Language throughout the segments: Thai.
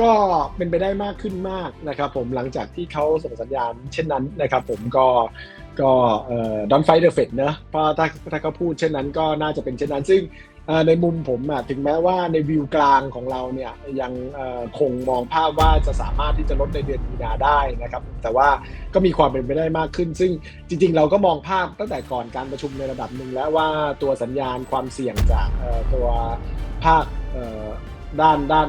ก็เป็นไปได้มากขึ้นมากนะครับผมหลังจากที่เขาส่งสัญญาณเช่นนั้นนะครับผมก็ก็เอ่อ don't fight the Fed เนอะเพราะถ้าถ้าเขาพูดเช่นนั้นก็น่าจะเป็นเช่นนั้น ซึ่งในมุมผมอะถึงแม้ว่าในวิวกลางของเราเนี่ยยังคงมองภาพว่าจะสามารถที่จะลดในเดือนมีนาได้นะครับแต่ว่าก็มีความเป็นไปได้มากขึ้น ซึ่งจริง ๆ เราก็มองภาพตั้งแต่ก่อนการประชุมในระดับหนึ่งแล้วว่าตัวสัญญาณความเสี่ยงจากตัวภาค ด้านด้าน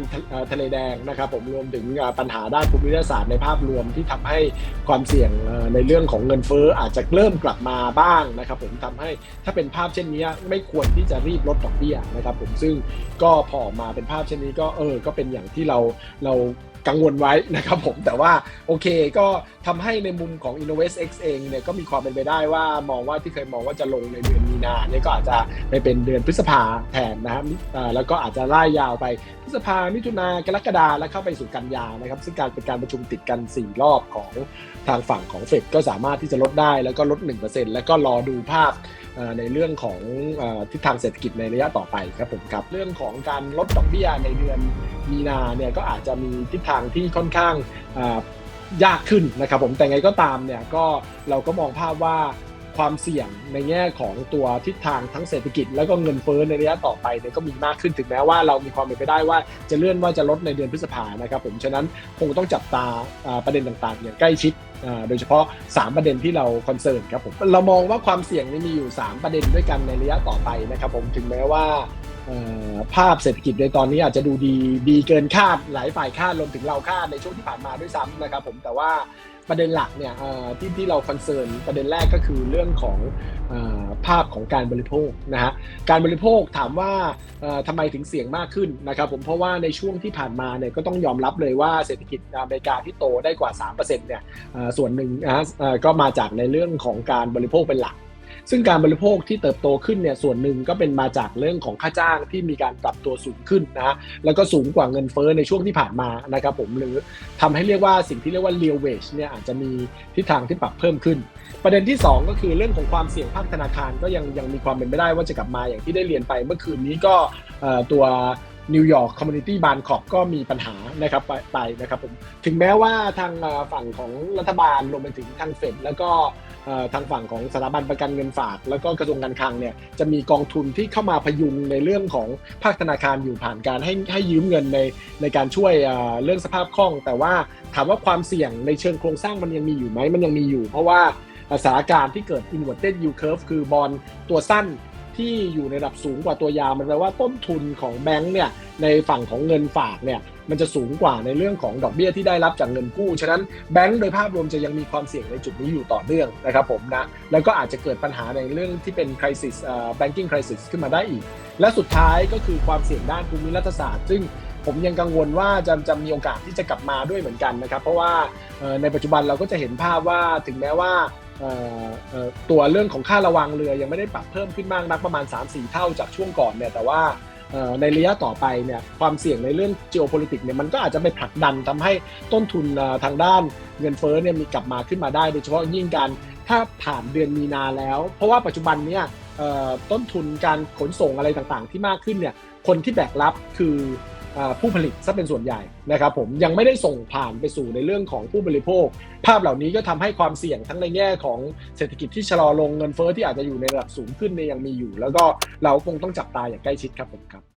ทะเลแดงนะครับผมรวมถึงปัญหาด้านภูมิรัฐศาสตร์ในภาพรวมที่ทำให้ความเสี่ยงในเรื่องของเงินเฟ้ออาจจะเริ่มกลับมาบ้างนะครับผมทำให้ถ้าเป็นภาพเช่นนี้ไม่ควรที่จะรีบลดดอกเบี้ยนะครับผมซึ่งก็พอมาเป็นภาพเช่นนี้ก็เออก็เป็นอย่างที่เราเรา กังวลไว้นะครับผมแต่ว่าโอเคก็ทำให้ในมุมของ Innovate X เองเนี่ยก็มีความเป็นไปได้ว่ามองว่าที่เคยมองว่าจะลงในเดือนมีนาเนี่ยก็อาจจะไปเป็นเดือนพฤษภาแทนนะครับแล้วก็อาจจะไล่ยาวไปพฤษภามิถุนากรกฎาและเข้าไปสู่กันยานะครับ ซึ่งการเป็นการประชุมติดกัน 4 รอบของทางฝั่งของเฟดก็สามารถที่จะลดได้แล้วก็ลด 1%แล้วก็รอดูภาพ ในเรื่องของทิศทางเศรษฐกิจในระยะต่อไปครับผมครับเรื่องของการลดดอกเบี้ยในเดือนมีนาเนี่ยก็อาจจะมีทิศทางที่ค่อนข้างยากขึ้นนะครับผมแต่ไงก็ตามเนี่ยก็เราก็มองภาพว่า ความเสี่ยงในแง่ของตัวทิศทางทั้งเศรษฐกิจ แล้วก็เงินเฟ้อในระยะต่อไปเนี่ยก็มีมากขึ้นถึงแม้ว่าเรามีความเป็นไปได้ว่าจะเลื่อนว่าจะลดในเดือนพฤษภานะครับผมฉะนั้นคงต้องจับตาประเด็นต่างๆ อย่างใกล้ชิดโดยเฉพาะ 3 ประเด็นที่เราคอนเซิร์นครับผมเรามองว่าความเสี่ยงนี่มีอยู่ 3 ประเด็นด้วยกันในระยะต่อไปนะครับผมถึงแม้ว่าภาพเศรษฐกิจในตอนนี้อาจจะดูดีดีเกินคาดหลายฝ่ายคาดรวมถึงเราคาดในช่วงที่ผ่านมาด้วยซ้ำนะครับผมแต่ว่า ประเด็นหลักเนี่ยที่ที่เราคอนเซิร์นประเด็นแรกก็คือเรื่องของภาพของการบริโภคนะฮะการบริโภคถามว่าเอ่อทำไมถึงเสี่ยงมากขึ้นนะครับผมเพราะว่าในช่วงที่ผ่านมาเนี่ยก็ต้องยอมรับเลยว่าเศรษฐกิจอเมริกาที่โตได้กว่า3%เนี่ยเอ่อส่วนหนึ่งนะฮะก็มาจากในเรื่องของการบริโภคเป็นหลัก ซึ่งการบริโภคที่เติบโตขึ้นเนี่ยส่วนหนึ่งก็เป็นมาจากเรื่องของค่าจ้างที่มีการปรับตัวสูงขึ้นนะแล้วก็สูงกว่าเงินเฟ้อในช่วงที่ผ่านมานะครับผมหรือทำให้เรียกว่าสิ่งที่เรียกว่า real wage เนี่ยอาจจะมีทิศทางที่ปรับเพิ่มขึ้น ประเด็นที่ 2 ก็คือเรื่องของความเสี่ยงภาคธนาคารก็ยังยังมีความเป็นไปได้ว่าจะกลับมาอย่างที่ได้เรียนไปเมื่อคืนนี้ก็ตัว นิวยอร์กคอมมูนิตี้บานคอปก็มีปัญหานะครับไปไปนะครับผมถึงแม้ว่าทางฝั่งของรัฐบาลรวมไปถึงทางเฟดแล้วก็ทางฝั่งของสถาบันประกันเงินฝาก แล้วก็กระทรวงการคลังเนี่ยจะมีกองทุนที่เข้ามาพยุงในเรื่องของภาคธนาคารอยู่ผ่านการให้ให้ยืมเงินในในการช่วยเอ่อเรื่องสภาพคล่อง แต่ว่าถามว่าความเสี่ยงในเชิงโครงสร้างมันยังมีอยู่ไหมมันยังมีอยู่ เพราะว่าสถานการณ์ที่เกิด inverted yield curve คือบอลตัวสั้น ที่อยู่ในระดับสูงกว่าตัวยามันแปลว่าต้นทุนของแบงก์เนี่ยในฝั่งของเงินฝากเนี่ยมันจะสูงกว่าในเรื่องของดอกเบี้ยที่ได้รับจากเงินกู้ ฉะนั้นแบงก์โดยภาพรวมจะยังมีความเสี่ยงในจุดนี้อยู่ต่อเนื่องนะครับผมนะ แล้วก็อาจจะเกิดปัญหาในเรื่องที่เป็น crisis เอ่อ banking crisis ขึ้นมาได้อีก และสุดท้ายก็คือความเสี่ยงด้านภูมิรัฐศาสตร์ ซึ่งผมยังกังวลว่าจะจะมีโอกาสที่จะกลับมาด้วยเหมือนกันนะครับ เพราะว่าในปัจจุบันเราก็จะเห็นภาพว่าถึงแม้ว่า ตัวเรื่องของค่าระวังเรือยังไม่ได้ปรับเพิ่มขึ้นมากนักประมาณ 3-4 เท่าจากช่วงก่อนเนี่ยแต่ว่าในระยะต่อไปเนี่ยความเสี่ยงในเรื่อง geopolitics เนี่ยมันก็อาจจะไปผลักดันทำให้ต้นทุนทางด้านเงินเฟ้อเนี่ยมีกลับมาขึ้นมาได้โดยเฉพาะยิ่งการถ้าผ่านเดือนมีนาแล้ว เพราะว่าปัจจุบันเนี่ยต้นทุนการขนส่งอะไรต่างๆ ที่มากขึ้นเนี่ยคนที่แบกรับคือ ผู้ผลิตซะเป็นส่วนใหญ่นะครับผมยังไม่ได้ส่งผ่านไปสู่ในเรื่องของผู้บริโภค ภาพเหล่านี้ก็ทำให้ความเสี่ยงทั้งในแง่ของเศรษฐกิจที่ชะลอลงเงินเฟ้อที่อาจจะอยู่ในระดับสูงขึ้นเนี่ยยังมีอยู่ แล้วก็เราคงต้องจับตาอย่างใกล้ชิดครับผมครับ